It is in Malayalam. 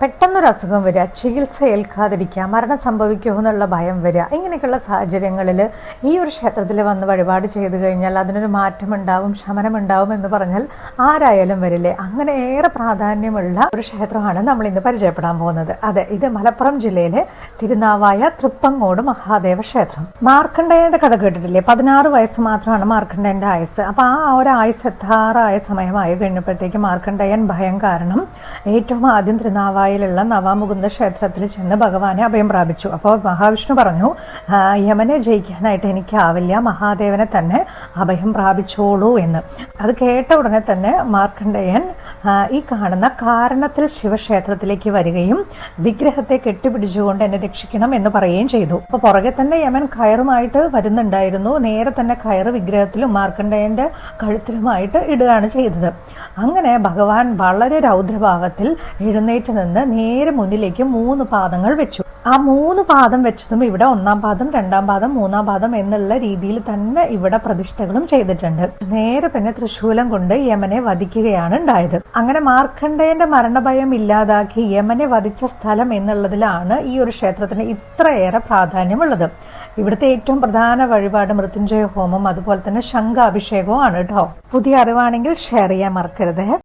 പെട്ടെന്നൊരു അസുഖം വരിക ചികിത്സ ഏൽക്കാതിരിക്കുക മരണം സംഭവിക്കുമോ എന്നുള്ള ഭയം വരിക ഇങ്ങനെയൊക്കെയുള്ള സാഹചര്യങ്ങളിൽ ഈ ഒരു ക്ഷേത്രത്തിൽ വന്ന് വഴിപാട് ചെയ്തു കഴിഞ്ഞാൽ അതിനൊരു മാറ്റമുണ്ടാവും ശമനമുണ്ടാവും എന്ന് പറഞ്ഞാൽ ആരായാലും വരില്ലേ? അങ്ങനെ ഏറെ പ്രാധാന്യമുള്ള ഒരു ക്ഷേത്രമാണ് നമ്മൾ ഇന്ന് പരിചയപ്പെടാൻ പോകുന്നത്. അതെ ഇത് മലപ്പുറം ജില്ലയിലെ തിരുനാവായ തൃപ്പങ്ങോട് മഹാദേവ ക്ഷേത്രം. മാർക്കണ്ഡേയന്റെ കഥ കേട്ടിട്ടില്ലേ? പതിനാറ് വയസ്സ് മാത്രമാണ് മാർക്കണ്ഡേയന്റെ ആയുസ് അപ്പൊ ആ ഒരു ആയുസ് എത്താറായ സമയമായി കഴിഞ്ഞപ്പോഴത്തേക്ക് മാർക്കണ്ഡേയൻ ഭയം കാരണം ഏറ്റവും ആദ്യം തിരുനാവായിലുള്ള നവാമുകുന്ദ ക്ഷേത്രത്തിൽ ചെന്ന് ഭഗവാനെ അഭയം പ്രാപിച്ചു. അപ്പോൾ മഹാവിഷ്ണു പറഞ്ഞു "ആ, യമനെ ജയിക്കാനായിട്ട് എനിക്കാവില്ല മഹാദേവനെ തന്നെ അഭയം പ്രാപിച്ചോളൂ എന്ന്. അത് കേട്ട ഉടനെ തന്നെ മാർക്കണ്ഡേയൻ ഈ കാണുന്ന കാരണത്തിൽ ശിവക്ഷേത്രത്തിലേക്ക് വരികയും വിഗ്രഹത്തെ കെട്ടിപ്പിടിച്ചുകൊണ്ട് എന്നെ രക്ഷിക്കണം എന്ന് പറയുകയും ചെയ്തു. അപ്പോൾ പുറകെ തന്നെ യമൻ കയറുമായിട്ട് വരുന്നുണ്ടായിരുന്നു. നേരെ തന്നെ കയറ് വിഗ്രഹത്തിലും മാർക്കണ്ഡേയന്റെ കഴുത്തിലുമായിട്ട് ഇടുകയാണ് ചെയ്തത്. അങ്ങനെ ഭഗവാൻ വളരെ രൗദ്രഭാവത്തിൽ എഴുന്നേറ്റ് നിന്ന് നേരെ മുന്നിലേക്ക് മൂന്ന് പാദങ്ങൾ വെച്ചു. ആ മൂന്ന് പാദം വെച്ചതും ഇവിടെ ഒന്നാം പാദം രണ്ടാം പാദം മൂന്നാം പാദം എന്നുള്ള രീതിയിൽ തന്നെ ഇവിടെ പ്രതിഷ്ഠകളും ചെയ്തിട്ടുണ്ട്. നേരെ പിന്നെ തൃശൂലം കൊണ്ട് യമനെ വധിക്കുകയാണ് ഉണ്ടായത്. അങ്ങനെ മാർക്കണ്ഡേയന്റെ മരണഭയം ഇല്ലാതാക്കി യമനെ വധിച്ച സ്ഥലം എന്നുള്ളതിലാണ് ഈ ഒരു ക്ഷേത്രത്തിന് ഇത്രയേറെ പ്രാധാന്യമുള്ളത്. ഇവിടുത്തെ ഏറ്റവും പ്രധാന വഴിപാട് മൃത്യുഞ്ജയ ഹോമം അതുപോലെ തന്നെ ശംഖ അഭിഷേകവും ആണ് കേട്ടോ. പുതിയ അറിവാണെങ്കിൽ ഷെയർ ചെയ്യാൻ മറക്കരുത്.